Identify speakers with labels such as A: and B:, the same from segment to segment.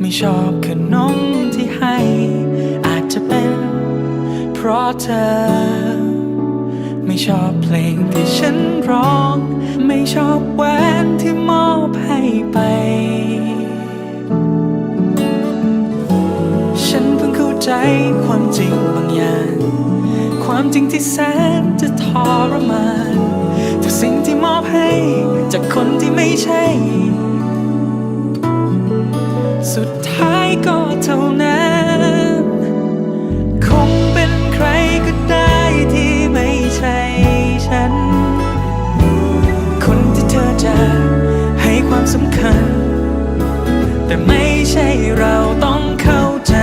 A: ไม่ชอบขนมที่ให้ อาจจะเป็น เพราะเธอ ไม่ชอบเพลงที่ฉันร้อง ไม่ชอบแหวนที่มอบให้ไป ฉันเพิ่งเข้าใจความจริงบางอย่าง ความจริงที่แสนจะทรมานแต่สิ่งที่มอบให้ จากคนที่ไม่ใช่ สุดท้ายก็เท่านั้น คงเป็นใครก็ได้ที่ไม่ใช่ฉัน คนที่เธอจะให้ความสำคัญ แต่ไม่ใช่เราต้องเข้าใจ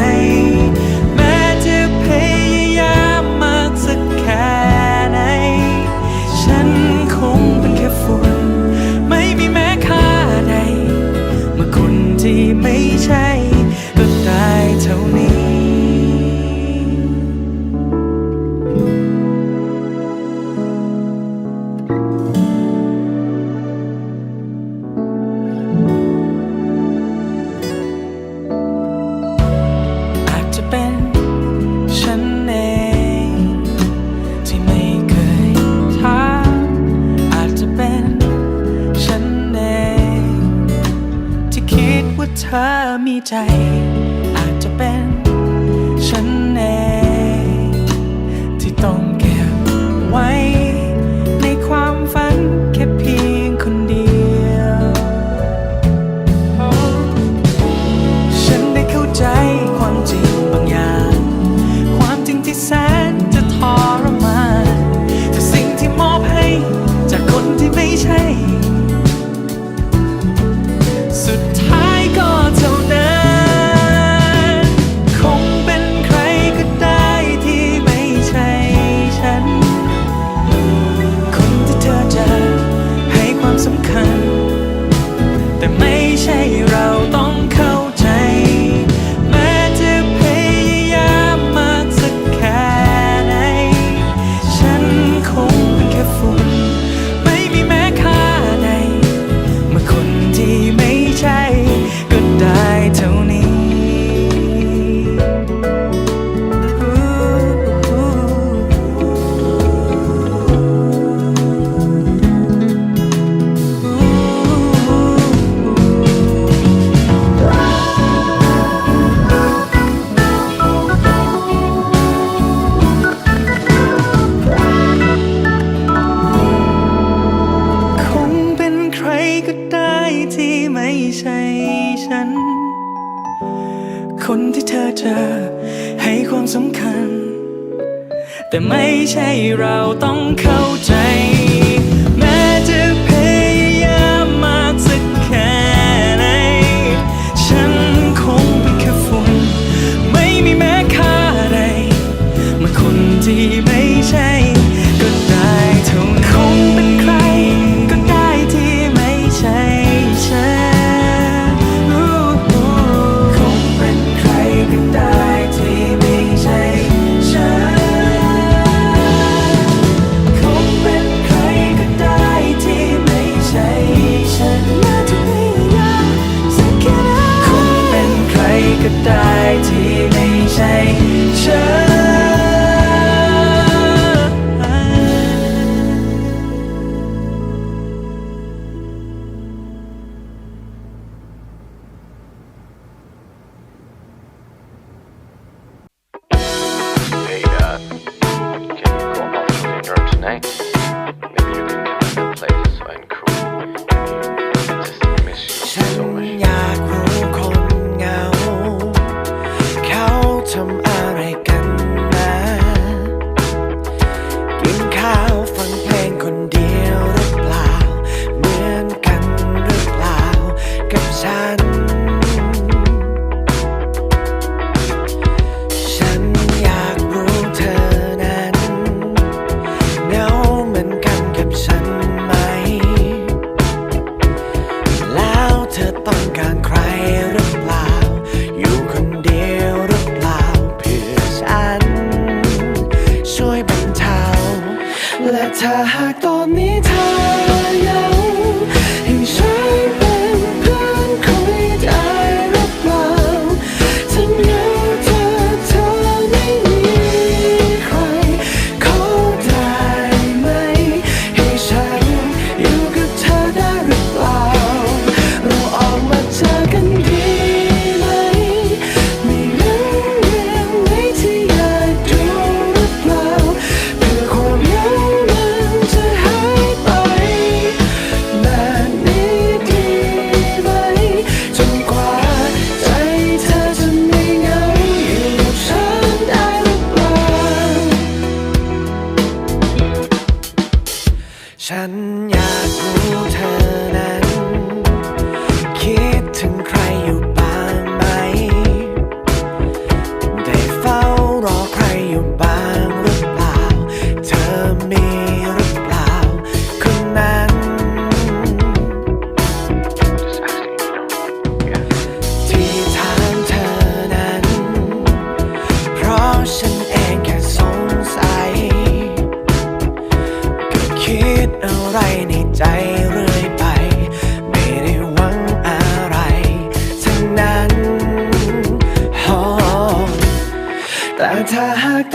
A: มีใจ อาจจะเป็นฉันเองที่ต้องเก็บไว้ ในความฝันแค่เพียงคนเดียว ฉันได้เข้าใจความจริง แต่ไม่ใช่เราต้องเข้าใจ ถ้าหาก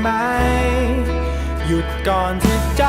A: ไหม หยุดก่อนสิใจ